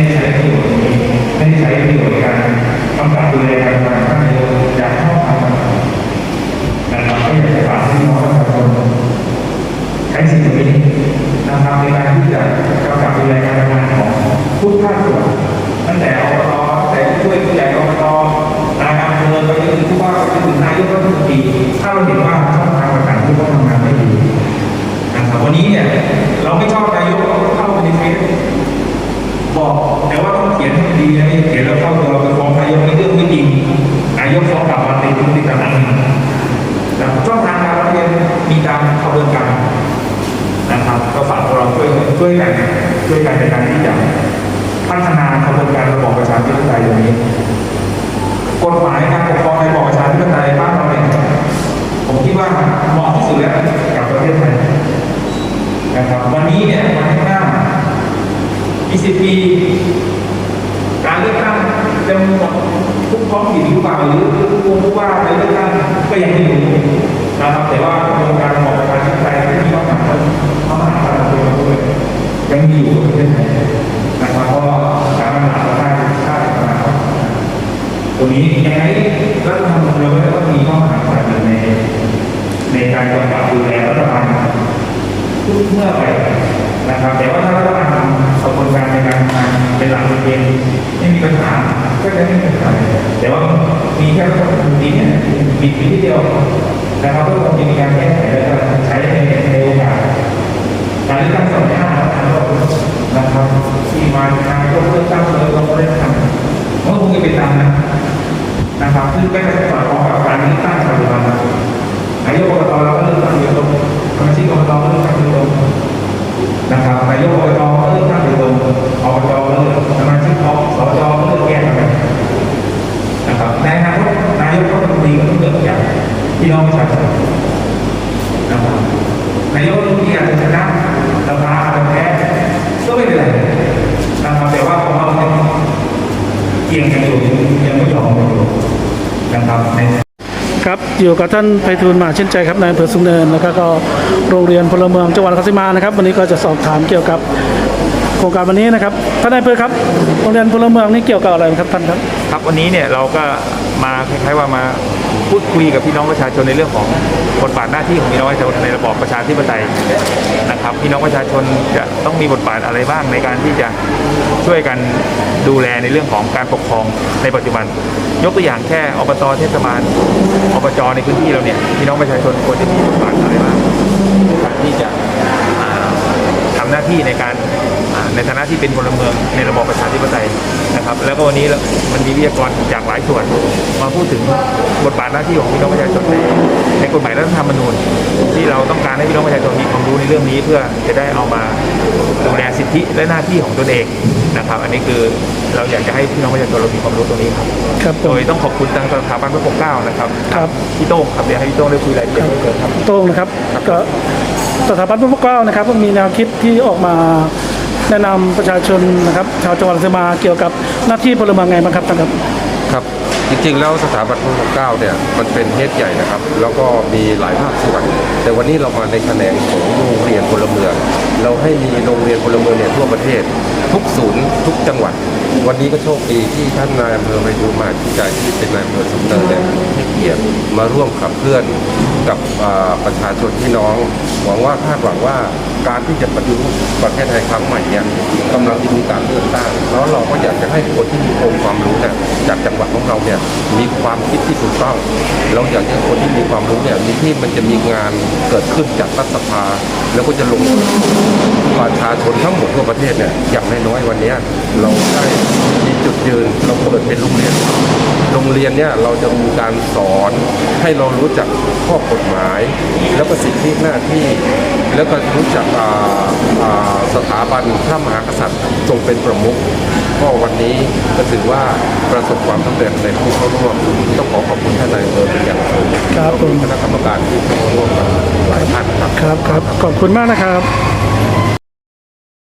ได้ใช้ประโยชน์นี้ไม่ได้ใช้ประโยชน์การกำกับดูแลการทำงานท่านายกอยากเข้าทำนนะครับก็อยากจะฝากพี่น้องประชาชนใช้สิ่งนี้นะครับในการที่จะกำกับดูแลการทำงานของทุกภาคส่วนตั้งแต่อบตแต่ผู้ช่วยผู้ใหญ่อบตนายอำเภอไปจนถึงผู้ว่าไปจนถึงนายกรัฐมนตรีถ้าเราเห็นว่าช่องทางต่างๆที่เขาทำงานไม่ดีนะครับวันนี้เนี่ยเราไม่ชอบนายกเข้าไปในเฟซ บอกแต่ว่าต้องเขียนให้ดีนะไม่ใช่เขียนแล้วเข้าตัวไปฟ้องนายกในเรื่องไม่จริงนายกฟ้องกลับมาติดคุกติดตารางนะครับช่องทางการร้องเรียนมีตามกระบวนการนะครับก็ฝากพวกเราช่วยช่วยกันช่วยกันในการที่จะพัฒนากระบวนการระบอบประชาธิปไตยตรงนี้กฎหมายการปกครองในระบอบประชาธิปไตยบ้านเราเนี่ยผมคิดว่าเหมาะที่สุดแล้วกับประเทศไทยนะครับวันนี้เนี่ยวันข้างหน้า 20 ปีการเลือกตั้งจะหมดทุกท้องถิ่นหรือเปล่าหรือผู้ผู้ว่าไปเลือกตั้งก็ยังไม่รู้นะครับแต่ว่ากระบวนการระบอบปรชาธิปไตยที่มีพระมหากษัตริย์พระมากษัตริย์มาด้วยยังมีอยู่ประเทศไทยนะครับเพราะการมหาอำนาจชาติมาตรงนี้ยังไงรัฐธรรมนูญเราก็ต้องมีพระมหากษัตริย์อยู่ใน ในการกำกับดูแลรัฐบาลทุกเมื่อไปนะครับแต่ว่าถ้ารัฐบาล การในการทำงานเป็นหลักเป็นเกณฑ์ไม่มีปัญหาก็จะไม่มีปัญหาแต่ว่ามีแค่รัฐธรรมนูญนี้เนี่ยมีทีเดียวนะครับก็คงจะมีการแก้ไขและก็ใช้ในในโอกาสการเลือกตั้งสมัยหน้านะครับที่มาทางยกเลือกตั้งเลยเราก็ได้ทำก็คงจะเป็นตามนั้นนะครับซึ่งก็จะสอดคล้องกับการเลือกตั้งปัจจุบันนายกอบตเราก็เลือกตั้งโดยตรงสมาชิกอบตเลือกตั้งโดยตรงนะครับนายกอบตก็เลือกตั้งโดยตรง อบจก็เลือกสมาชิกอบสจก็เลือกแยกกันไปนะครับในอนาคตนายกรัฐมนตรีก็ต้องเลือกอย่างพี่น้องประชาชนนะครับนายกรัฐมนตรีอาจจะชนะสภาอาจจะแพ้ก็ไม่เป็นไรนะครับแต่ว่าของเราเนี่ยเกี่ยงกันอยู่ยังไม่ยอมกันอยู่นะครับในครับอยู่กับท่านไพฑูรย์มหาชื่นใจครับนายอำเภอสุงเนินแล้วก็ก็โรงเรียนพลเมืองจังหวัดนครราชสีมานะครับ วันนี้ก็จะสอบถามเกี่ยวกับ โครงการวันนี้นะครับท่านนายอำเภอครับโรงเรียนพลเมืองนี่เกี่ยวกับอะไรครับท่านครับ ครับวันนี้เนี่ยเราก็มาคล้ายๆว่ามาพูดคุยกับพี่น้องประชาชนในเรื่องของบทบาทหน้าที่ของพี่น้องประชาชนในระบอบประชาธิปไตยนะครับ พี่น้องประชาชนจะต้องมีบทบาทอะไรบ้างในการที่จะช่วยกันดูแลในเรื่องของการปกครองในปัจจุบัน ยกตัวอย่างแค่อบตเทศบาลอบจในพื้นที่เราเนี่ยพี่น้องประชาชนควรจะมีบทบาทอะไรบ้างในการที่จะอ่าทำหน้าที่ในการ ในฐานะที่เป็นพลเมืองในระบอบประชาธิปไตยนะครับ แล้วก็วันนี้มันมีวิทยากรจากหลายส่วน มาพูดถึงบทบาทหน้าที่ของพี่น้องประชาชนในในกฎหมายรัฐธรรมนูญ ที่เราต้องการให้พี่น้องประชาชนมีความรู้ในเรื่องนี้ เพื่อจะได้เอามาดูแลสิทธิและหน้าที่ของตนเองนะครับ อันนี้คือเราอยากจะให้พี่น้องประชาชนเรามีความรู้ตรงนี้ครับครับผโดมยต้องขอบคุณทางสถาบันพระปกเกล้านะครับครับพี่โต้งครับเดี๋ยวให้พี่โต้งได้คุยรายละเอียดเพิ่มเติมครับโต้งนะครับก็สถาบันพระปกเกล้านะครับก็มีแนวคิดที่ออกมา แนะนำประชาชนนะครับชาวจังหวัดนครราชสีมาเกี่ยวกับหน้าที่พลเมืองไงบ้างครับท่านครับครับ จริงๆ แล้วสถาบันพระปกเกล้าเนี่ยมันเป็นเฮดใหญ่นะครับ แล้วก็มีหลายภาคส่วน แต่วันนี้เรามาในแขนงของโรงเรียนพลเมือง เราให้มีโรงเรียนพลเมืองเนี่ยทั่วประเทศ ทุกศูนย์ทุกจังหวัด วันนี้ก็โชคดีที่ท่านนายอำเภอไปดูมาที่ใจที่เป็นนายอำเภอสมเด็จเนี่ยให้เกียรติมาร่วมขับเคลื่อนกับประชาชนพี่น้องหวังว่าคาดหวังว่าการที่จะปฏิรูปประเทศไทยครั้งใหม่เนี่ยกำลังจะมีการเลือกตั้งแล้วเราก็อยากจะให้คนที่มีองค์ความรู้เนี่ยจากจังหวัดของเราเนี่ยมีความคิดที่ถูกต้องเราอยากให้คนที่มีความรู้เนี่ยมีที่มันจะมีงานเกิดขึ้นจากรัฐสภา แล้วก็จะลงประชาชนทั้งหมดทั่วประเทศเนี่ยอย่างน้อยๆวันนี้เราได้มีจุดยืนเราเปิดเป็นโรงเรียนโรงเรียนเนี่ยเราจะมีการสอนให้เรารู้จักข้อกฎหมาย แล้วก็สิทธิหน้าที่แล้วก็รู้จักสถาบันพระมหากษัตริย์ทรงเป็นประมุขก็วันนี้ก็ถือว่าประสบความสำเร็จในผู้เข้าร่วมต้องขอขอบคุณท่านนายอำเภอเป็นอย่างสูงครับผมคณะกรรมการที่เข้าร่วมกันหลายท่านครับครับครับขอบคุณมากนะครับ